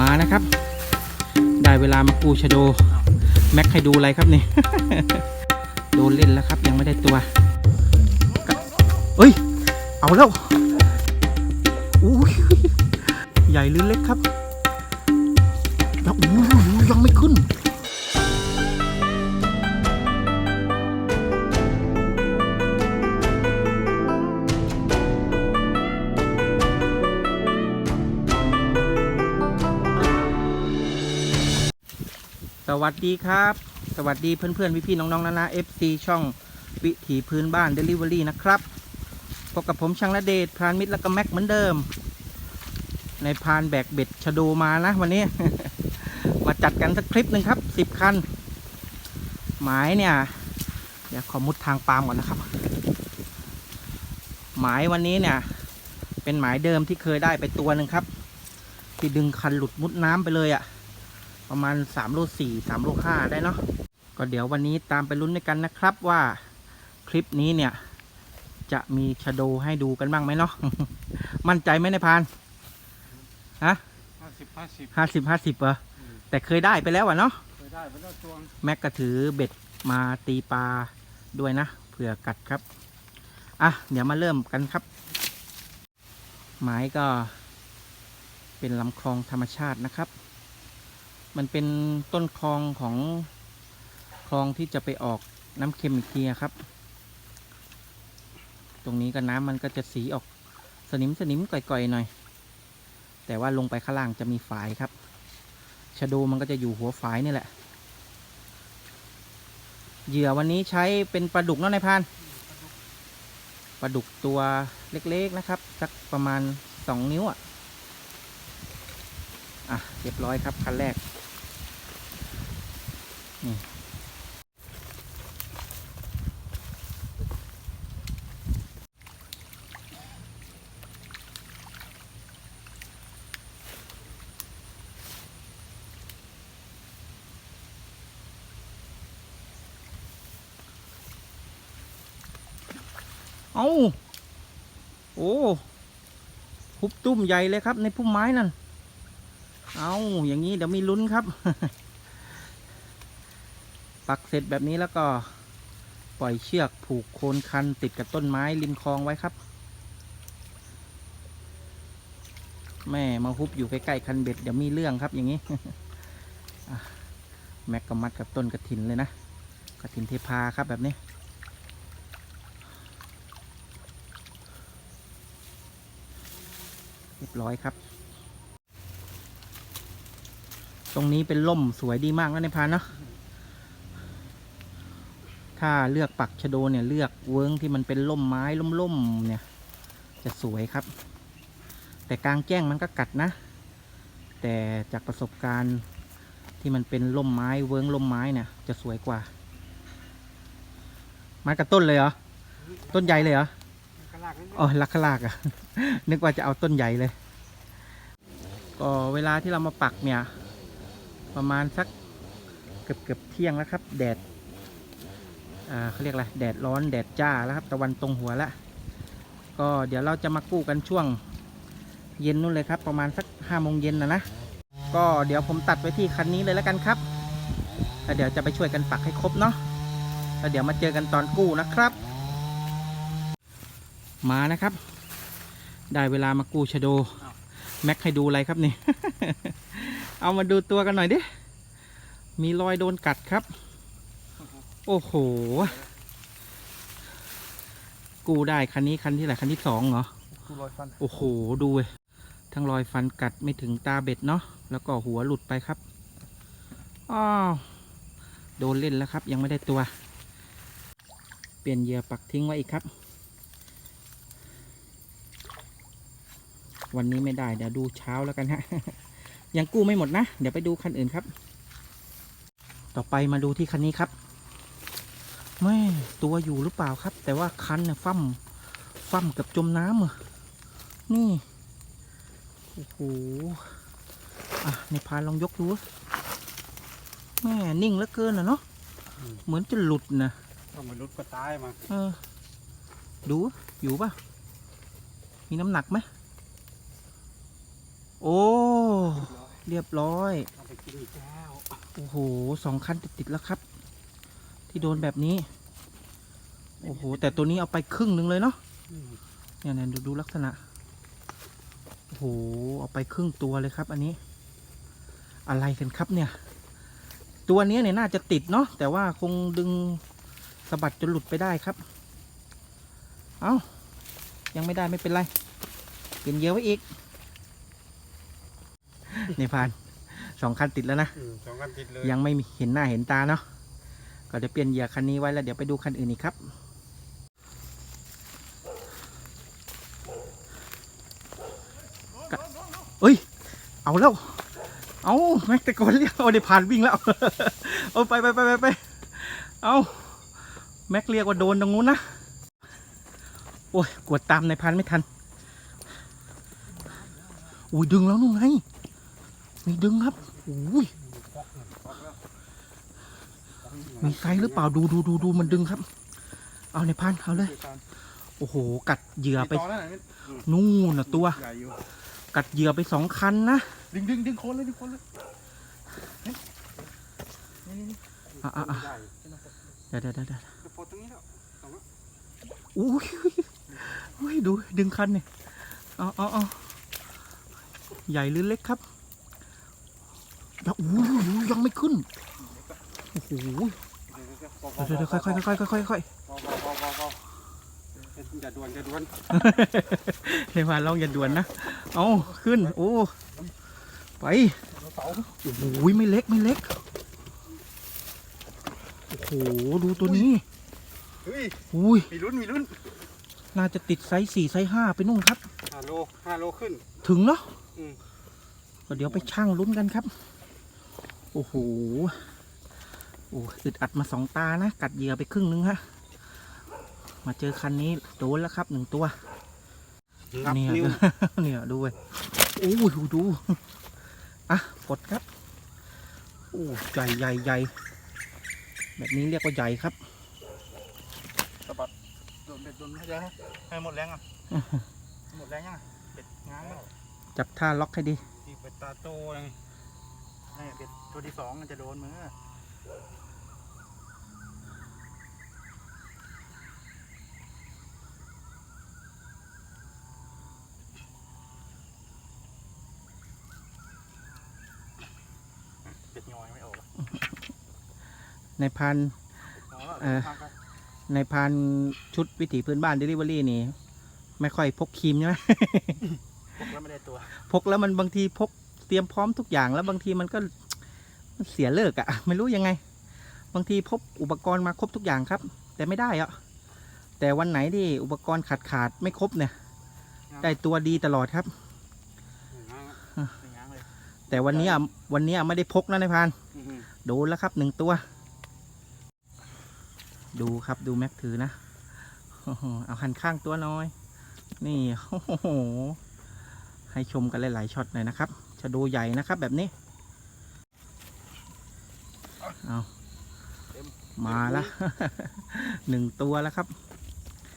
มานะครับ ได้เวลามากูชโด แม็กให้ดูอะไรครับนี่ โดนเล่นแล้วครับ ยังไม่ได้ตัวเอ้ย เอาแล้วอุ้ยใหญ่หรือเล็กครับยังยังไม่ขึ้น สวัสดีครับ สวัสดีเพื่อนๆพี่ๆน้องๆนานา FC ช่องวิถีพื้นบ้าน Delivery นะครับพบกับผมช่างระเดชพรานมิตรและก็แม็กเหมือนเดิม ในพานแบกเบ็ดชะโดมานะวันนี้ มาจัดกันสักคลิปหนึ่งครับ10คัน หมายเนี่ยเดี๋ยวขอมุดทางปาล์มก่อนนะครับ หมายวันนี้เนี่ยเป็นหมายเดิมที่เคยได้ไปตัวหนึ่งครับ ที่ดึงคันหลุดมุดน้ำไปเลยอะ่ะ ประมาณ3โล4 3โล5ได้เนาะก็เดี๋ยววันนี้ตามไปลุ้นด้วยกันนะครับว่าคลิปนี้เนี่ย จะมีชะโดให้ดูกันบ้างไหมเนาะมั่นใจไหมในายพรานฮะห้าสิบห้าสิบห้าสิบห้าสิบเหรอแต่เคยได้ไปแล้วอะเนาะไปได้ไปได้ตัวงแม็กก็ถือเบ็ดมาตีปลาด้วยนะเผื่อกัดครับอะเดี๋ยวมาเริ่มกันครับหมายก็เป็นลำคลองธรรมชาตินะครับ มันเป็นต้นคลองของคลองที่จะไปออกน้ำเค็มอีกทีครับ ตรงนี้ก็น้ำมันก็จะสีออกสนิมสนิมก่อยๆหน่อย แต่ว่าลงไปข้างล่างจะมีฝายครับชะโดมันก็จะอยู่หัวฝายนี่แหละ เหยื่อวันนี้ใช้เป็นปลาดุกเนาะนายพานปลาดุกตัวเล็กๆนะครับ สักประมาณสองนิ้วอะ อะเรียบร้อยครับคันแรก เอาโอ้หุบตุ้มใหญ่เลยครับในพุ่มไม้นั่น เอาอย่างนี้เดี๋ยวมีลุ้นครับ ปักเสร็จแบบนี้แล้วก็ปล่อยเชือกผูกโคนคันติดกับต้นไม้ริมคลองไว้ครับ แม่มาฮุบอยู่ใกล้ๆคันเบ็ดเดี๋ยวมีเรื่องครับอย่างนี้แม็กก็มัดกับต้นกระถินเลยนะกระถินเทพาครับแบบนี้เรียบร้อยครับ ตรงนี้เป็นล่มสวยดีมากนะในพานเนาะ ถ้าเลือกปักชะโดเนี่ยเลือกเวิ้งที่มันเป็นล่มไม้ล่มๆเนี่ย จะสวยครับ แต่กลางแจ้งมันก็กัดนะ แต่จากประสบการณ์ที่มันเป็นล่มไม้เวิ้งล่มไม้เนี่ยจะสวยกว่าไม้กับต้นเลยเหรอต้นใหญ่เลยเหรอกระลากนิดนึงอ๋อลักขลากอะนึกว่าจะเอาต้นใหญ่เลย ก็เวลาที่เรามาปักเนี่ย ประมาณสักเกือบเกือบเที่ยงแล้วครับ แดดอ่า เขาเรียกอะไรแดดร้อนแดดจ้าแล้วครับตะวันตรงหัวแล้วก็เดี๋ยวเราจะมากู้กันช่วงเย็นนู่นเลยครับ ประมาณสักห้าโมงเย็นนะนะก็เดี๋ยวผมตัดไว้ที่คันนี้เลยแล้วกันครับแล้วเดี๋ยวจะไปช่วยกันปักให้ครบเนาะแล้วเดี๋ยวมาเจอกันตอนกู้นะครับ มานะครับ ได้เวลามากู้ชะโดแม็กให้ดูอะไรครับนี่ เอามาดูตัวกันหน่อยดิ มีรอยโดนกัดครับ โอ้โห กู้ได้คันนี้คันที่ไหนคันที่สองเหรอกูลอยฟัน โอ้โห ดูเว้ยทั้งรอยฟันกัดไม่ถึงตาเบ็ดเนาะ แล้วก็หัวหลุดไปครับ อ้าวโดนเล่นแล้วครับ ยังไม่ได้ตัว เปลี่ยนเหยื่อปักทิ้งไว้อีกครับ วันนี้ไม่ได้เดี๋ยวดูเช้าแล้วกันฮะ ยังกู้ไม่หมดนะ เดี๋ยวไปดูคันอื่นครับ ต่อไปมาดูที่คันนี้ครับ แม่ตัวอยู่หรือเปล่าครับ แต่ว่าคันเนี่ยฟั่มฟั่มกับจมน้ำอะนี่โอ้โหอะในพานลองยกดูแม่นิ่งเหลือเกินอะเนาะเหมือนจะหลุดนะต้องมนุษย์ก็ตายมาเออ ดูอยู่ป่ะมีน้ำหนักไหมโอ้เรียบร้อยเอาไปกินอีกแล้วโอ้โหสองคันติดๆแล้วครับ ที่โดนแบบนี้ โอ้โห แต่ตัวนี้เอาไปครึ่งหนึ่งเลยเนาะอืมเนี่ยเนี่ยดูดูลักษณะ โอ้โห เอาไปครึ่งตัวเลยครับ อันนี้ อะไรกันครับเนี่ย ตัวเนี้ยเนี่ยน่าจะติดเนาะ แต่ว่าคงดึงสะบัดจนหลุดไปได้ครับ เอา้า ยังไม่ได้ไม่เป็นไรเปลี่ยนเหยอะไว้อีกนี่ผ่านสองคันติดแล้วนะอืมสองกันติดเลย ยังไม่มีเห็นหน้าเห็นตาเนาะ เดี๋ยวเปลี่ยนเหยื่อคันนี้ไว้แล้วเดี๋ยวไปดูคันอื่นอีกครับ เอ้ย เอาแล้ว เอาแม็กตะโกนเรียกเอาเดี๋ยวผ่านวิ่งแล้ว เอาไปไปไปไปไปเอาแม็กเรียกว่าโดนตรงนู้นนะ โอ้ย กวดตามในพันไม่ทัน อุ้ยดึงแล้วนู่นไงมีดึงครับ อุ้ย มีไซส์หรือเปล่าดูดูดูดูมันดึงครับ เอาในพันเอาเลย โอ้โห กัดเหยื่อไปต่อแล้วนะนี่นู่นน่ะตัวใหญ่อยู่กัดเหยื่อไปสองคันนะดึงดึงดึงโคนเลยดึงโคนเลยอะอะอะใหญ่เดี๋ยวเดี๋ยวเดี๋ยวเดี๋ยวจะปลดตรงนี้แล้วอุ้ยอุ้ยดูดึงคันเนี่ยเอาเอาเอาใหญ่หรือเล็กครับยังอุ้ยอุ้ยยังไม่ขึ้น โอ้โห เดี๋ยวเดี๋ยวค่อยค่อยค่อยค่อยค่อยค่อยเบาเบาเบาเบาอย่าด่วนอย่าด่วนในพานลองอย่าด่วนนะ เอาขึ้น โอ้ ไป โอ้โหไม่เล็กไม่เล็ก โอ้โห ดูตัวนี้ เฮ้ยอุ้ย มีลุ้นมีลุ้นน่าจะติดไซส์สี่ไซส์ห้าไปนู่นครับ ห้าโลห้าโลขึ้น ถึงเนาะอืม ก็เดี๋ยวไปช่างลุ้นกันครับ โอ้โห โอ้อึดอัดมาสองตานะ กัดเหยื่อไปครึ่งนึงฮะ มาเจอคันนี้โดนแล้วครับหนึ่งตัวนับเนี่ยนิ้วเนี่ยดูเว้ยโอ้ยดูดู อะกดครับ โอ้ใหญ่ใหญ่ใหญ่แบบนี้เรียกว่าใหญ่ครับสะบัดโดนเบ็ดโดนให้ยังให้หมดแรงอะหมดแรงยังอะเบ็ดง้างแล้วจับท่าล็อกให้ดีที่เบ็ดตาโตยังนี่เบ็ดตัวที่สองมันจะโดนมือ เป็ดงอยไม่ออก ในพันเออในพันชุดวิถีพื้นบ้านเดลิเวอรี่นี่ ไม่ค่อยพกครีมใช่ไหม พกแล้วไม่ได้ตัว พกแล้วมันบางทีพกเตรียมพร้อมทุกอย่างแล้วบางทีมันก็มันเสียเลิกอะไม่รู้ยังไง บางทีพบอุปกรณ์มาครบทุกอย่างครับ แต่ไม่ได้อะแต่วันไหนที่อุปกรณ์ขาดขาดๆไม่ครบเนี่ยได้ตัวดีตลอดครับง้างอะไม่ง้างเลยแต่วันนี้อะวันนี้อะไม่ได้พกนะในายพรานอื้อหือโดนแล้วครับหนึ่งตัว ดูครับดูแม็กถือนะโอ้โหเอาหันข้างตัวน้อย นี่โอ้โหให้ชมกันหลายๆช็อตหน่อยนะครับชะโดใหญ่นะครับแบบนี้เอามาละหนึ่งตัวแล้วครับ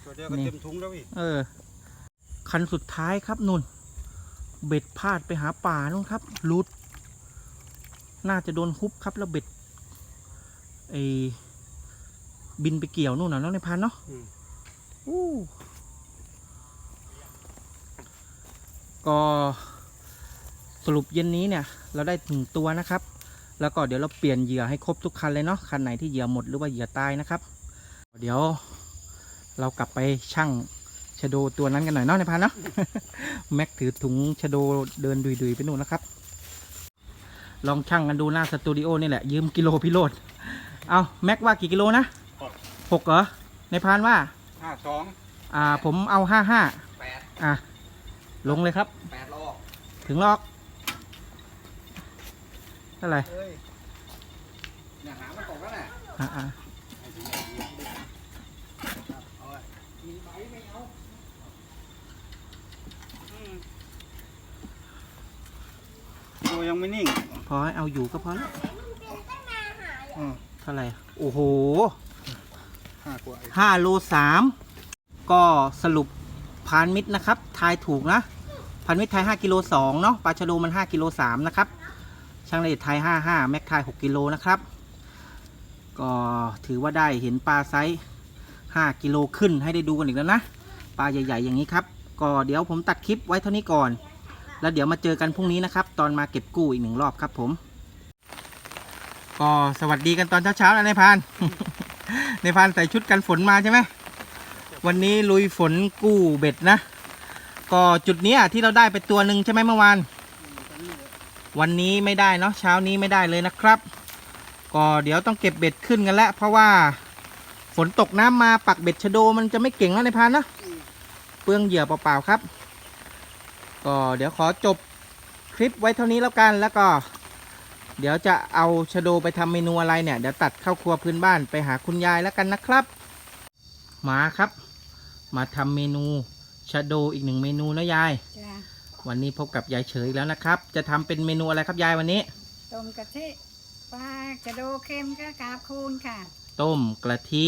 ตัวเดียวก็นี่เต็มถุงแล้วพี่เออ คันสุดท้ายครับนุ่น เบ็ดพลาดไปหาป่านู่นครับหลุด น่าจะโดนฮุบครับแล้วเบ็ดไอ บินไปเกี่ยวนู่นน่ะเน้องในพันเนาะอืม อู้ก็สรุปเย็นนี้เนี่ย เราได้ถึงตัวนะครับ แล้วก็เดี๋ยวเราเปลี่ยนเหยื่อให้ครบทุกคันเลยเนาะคันไหนที่เหยื่อหมดหรือว่าเหยื่อตายนะครับ เดี๋ยวเรากลับไปชั่งชะโดตัวนั้นกันหน่อยเนาะในพันเนาะ แม็กถือถุงชะโดเดินดุยๆไปนู่นนะครับ ลองชั่งกันดูหน้าสตูดิโอนี่แหละยืมกิโลพิโรดเอาแม็กว่ากี่กิโลนะ หกเหรอ ในพานว่า ห้าสองอ่า ผมเอาห้าห้าแปดอะ ลงเลยครับ แปดโลถึงลอกเท่าไหร่เฮ้ยเนี่ยหามันตกแล้วแหละอ่าอ่าเอาเลยมีใบไม่เอาอืมตัวยังไม่นิ่งพอให้เอาอยู่ก็พอแล้วอืมเท่าไหร่ โอ้โห ห้ากว่าไอ้ห้าโลสามก็สรุปพานมิตรนะครับ ทายถูกนะพานมิตรไทยห้ากิโลสองเนาะปลาชะโดมันห้ากิโลสามนะครับช่างละเอียดไทย55แม็กไทย6กิโลนะครับ ก็ถือว่าได้เห็นปลาไซส์5กิโลขึ้นให้ได้ดูกันอีกแล้วนะปลาใหญ่ ๆ อย่างนี้ครับ ก็เดี๋ยวผมตัดคลิปไว้เท่านี้ก่อน แล้วเดี๋ยวมาเจอกันพรุ่งนี้นะครับ ตอนมาเก็บกู้อีกหนึ่งรอบครับผม ก็สวัสดีกันตอนเช้าๆนะนายพาน ในพานใส่ชุดกันฝนมาใช่ไหมวันนี้ลุยฝนกู้เบ็ดนะ ก็จุดนี้ที่เราได้ไปตัวหนึ่งใช่ไหมเมื่อวาน วันนี้ไม่ได้เนาะเช้านี้ไม่ได้เลยนะครับ ก็เดี๋ยวต้องเก็บเบ็ดขึ้นกันแล้วเพราะว่าฝนตกน้ำมาปักเบ็ดชะโดมันจะไม่เก่งแล้วในพานนะเปลืองเหยื่อเปล่าๆครับ ก็เดี๋ยวขอจบคลิปไว้เท่านี้แล้วกันแล้วก็ เดี๋ยวจะเอาชะโดไปทำเมนูอะไรเนี่ย เดี๋ยวตัดเข้าครัวพื้นบ้านไปหาคุณยายแล้วกันนะครับ มาครับ มาทำเมนูชะโดอีกหนึ่งเมนูนะยายจ้ะวันนี้พบกับยายเฉยอีกแล้วนะครับ จะทำเป็นเมนูอะไรครับยายวันนี้ ต้มกะทิปลากระโดเค็มก็กาบคูนค่ะ ต้มกะทิ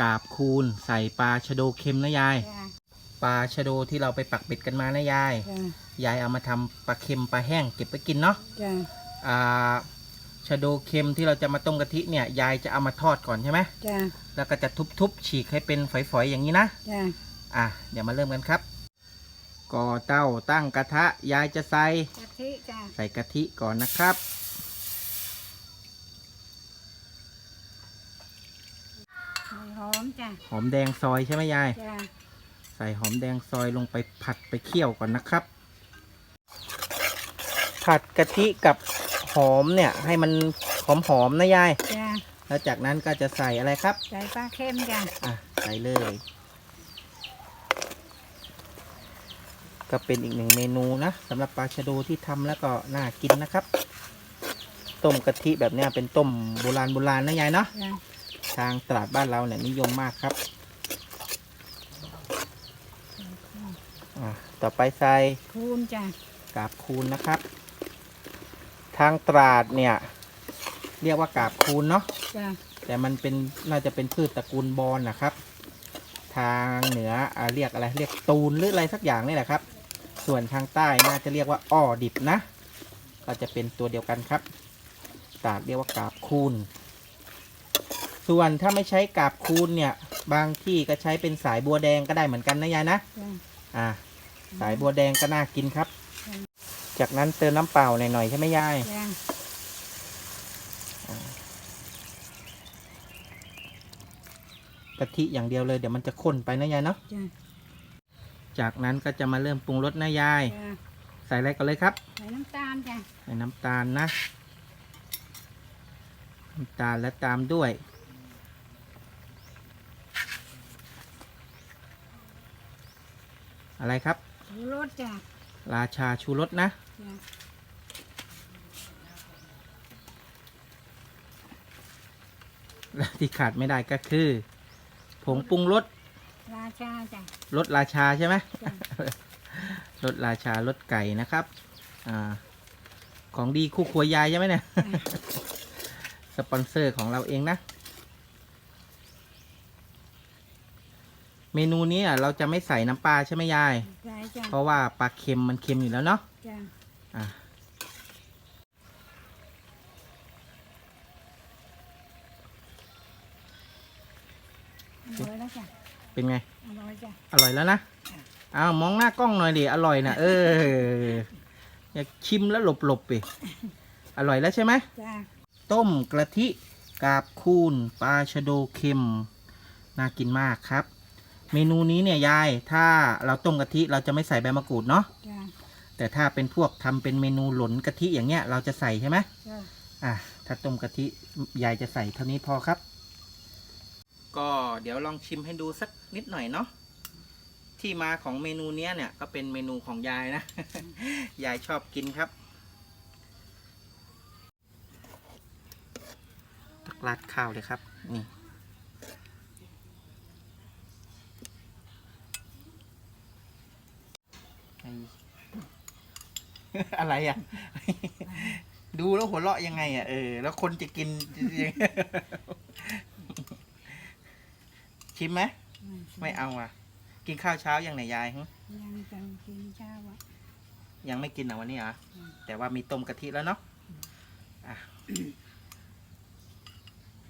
กาบคูนใส่ปลาชะโดเค็มนะยายจ้ะปลาชะโดที่เราไปปักเบ็ดกันมานะยายจ้ะยายเอามาทำปลาเค็มปลาแห้งเก็บไปกินเนาะจ้ะอ่า ชะโดเค็มที่เราจะมาต้มกะทิเนี่ยยายจะเอามาทอดก่อนใช่ไหมจ้ะแล้วก็จะทุบๆฉีกให้เป็นฝอยๆอย่างนี้นะจ้ะอะเดี๋ยวมาเริ่มกันครับก่อเต้าตั้งกระทะยายจะใส่กะทิจ้ะใส่กะทิก่อนนะครับใส่หอมจ้ะหอมแดงซอยใช่ไหมยาย จ้ะใส่หอมแดงซอยลงไปผัดไปเคี่ยวก่อนนะครับ ผัดกะทิกับ หอมเนี่ย ให้มันหอมหอมๆนะยาย จ้ะแล้วจากนั้นก็จะใส่อะไรครับ ใส่ปลาเค็มจ้ะอะใส่เลย ก็เป็นอีกหนึ่งเมนูนะสำหรับปลาชะโดที่ทำแล้วก็น่ากินนะครับ ต้มกะทิแบบเนี้ยเป็นต้มโบราณโบราณนะยายเนาะ จ้ะทางตลาดบ้านเราเนี่ยนิยมมากครับอะต่อไปใส่คูนจ้ะกาบคูนนะครับ ทางตราดเนี่ย เรียกว่ากาบคูนเนาะจ้ะแต่มันเป็นน่าจะเป็นพืชตระกูลบอนนะครับ ทางเหนืออ่าเรียกอะไรเรียกตูนหรืออะไรสักอย่างนี่แหละครับ ส่วนทางใต้น่าจะเรียกว่าอ้อดิบนะ ก็จะเป็นตัวเดียวกันครับ ตราดเรียกว่ากาบคูนส่วนถ้าไม่ใช้กาบคูนเนี่ย บางที่ก็ใช้เป็นสายบัวแดงก็ได้เหมือนกันนะยายนะจ้ะอ่าสายบัวแดงก็น่ากินครับ จากนั้นเติมน้ำเปล่าหน่อยๆใช่ไหมยาย จ้ะกะทิอย่างเดียวเลยเดี๋ยวมันจะข้นไปนะยายเนาะ จ้ะจากนั้นก็จะมาเริ่มปรุงรสนะยาย จ้ะใส่อะไรก่อนเลยครับ ใส่น้ำตาลจ้ะใส่น้ำตาลนะ น้ำตาลและตามด้วย อะไรครับ ชูรสจ้ะ ราชาชูรสนะจ้ะและที่ขาดไม่ได้ก็คือ ผงปรุงรสราชาจ้ะ รสราชาใช่ไหมจ้ะ รสราชารสไก่นะครับอ่าของดีคู่ครัวยายใช่ไหมเนี่ย สปอนเซอร์ของเราเองนะ เมนูนี้อะเราจะไม่ใส่น้ำปลาใช่ไหมยายใส่ จ้ะ เพราะว่าปลาเค็มมันเค็มอยู่แล้วเนาะจ้ะอะอร่อยแล้วจ้ะเป็นไง อร่อยจ้ะ อร่อยแล้วนะอ้าวมองหน้ากล้องหน่อยดิอร่อยนะเอออย่าชิมแล้วหลบหลบๆไปอร่อยแล้วใช่ไหม จ้ะ ต้มกระทิกาบคูนปลาชะโดเค็ม น่ากินมากครับ เมนูนี้เนี่ยยายถ้าเราต้มกะทิเราจะไม่ใส่ใบมะกรูดเนาะจ้ะแต่ถ้าเป็นพวกทำเป็นเมนูหลนกะทิอย่างเงี้ยเราจะใส่ใช่ไหมจ้ะอะถ้าต้มกะทิยายจะใส่เท่านี้พอครับ ก็เดี๋ยวลองชิมให้ดูสักนิดหน่อยเนาะที่มาของเมนูเนี้ยเนี่ยก็เป็นเมนูของยายนะ ยายชอบกินครับตักราดข้าวเลยครับนี่ อ้อะไรอะ ดูแล้วหัวเราะยังไง อะเออแล้วคนจะกิน ชิมไหมไม่เอาอะ กินข้าวเช้ายังไหนยายหึยังจะกินเช้าอะยังไม่กินอะวันนี้เหรอะอืมแต่ว่ามีต้มกะทิแล้วเนาะอืมอะ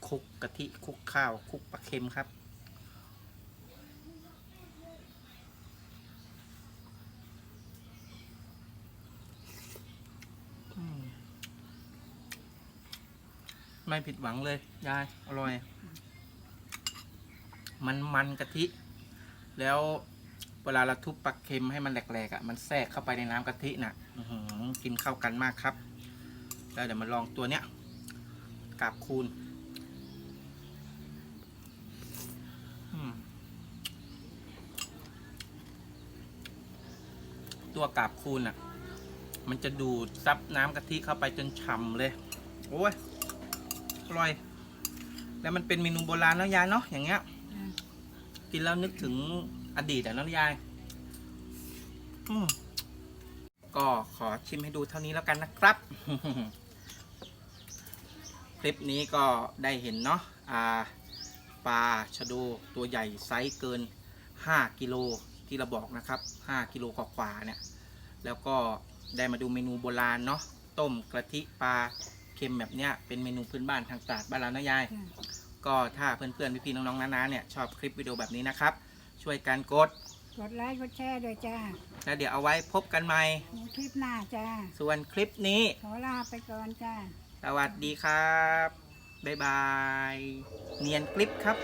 คลุกกะทิคลุกข้าวคลุกปลาเค็มครับ ไม่ผิดหวังเลย ยาย อร่อย มันมันกะทิ แล้วเวลาเราทุบปลาเค็มให้มันแหลกๆอะ มันแทรกเข้าไปในน้ำกะทิน่ะอื้อหือกินเข้ากันมากครับ แล้วเดี๋ยวมาลองตัวเนี้ยกาบคูณอืมตัวกาบคูณอะ มันจะดูดซับน้ำกะทิเข้าไปจนฉ่ำเลย โอ้ย อร่อย แล้วมันเป็นเมนูโบราณเนาะยายเนาะ อย่างเงี้ย กินแล้วนึกถึงอดีตอะเน้องยาย อืมก็ขอชิมให้ดูเท่านี้แล้วกันนะครับ คลิปนี้ก็ได้เห็นเนาะอ่าปลาชะโดตัวใหญ่ไซส์เกิน 5 กิโลที่เราบอกนะครับ 5 กิโลกว่าๆเนี่ย แล้วก็ ได้มาดูเมนูโบราณเนาะต้มกระทิปลาเค็มแบบเนี้ยเป็นเมนูพื้นบ้านทางตราดบ้านเรานะยายจ้ะก็ถ้าเพื่อนๆพี่ๆน้องๆน้าๆเนี่ยชอบคลิปวิดีโอแบบนี้นะครับ ช่วยกันกดกดไลค์กดแชร์ด้วยจ้าแล้วเดี๋ยวเอาไว้พบกันใหม่ในคลิปหน้าจ้าส่วนคลิปนี้ ขอลาไปก่อนจ้าสวัสดีครับบ๊ายบาย เนียนคลิปครับ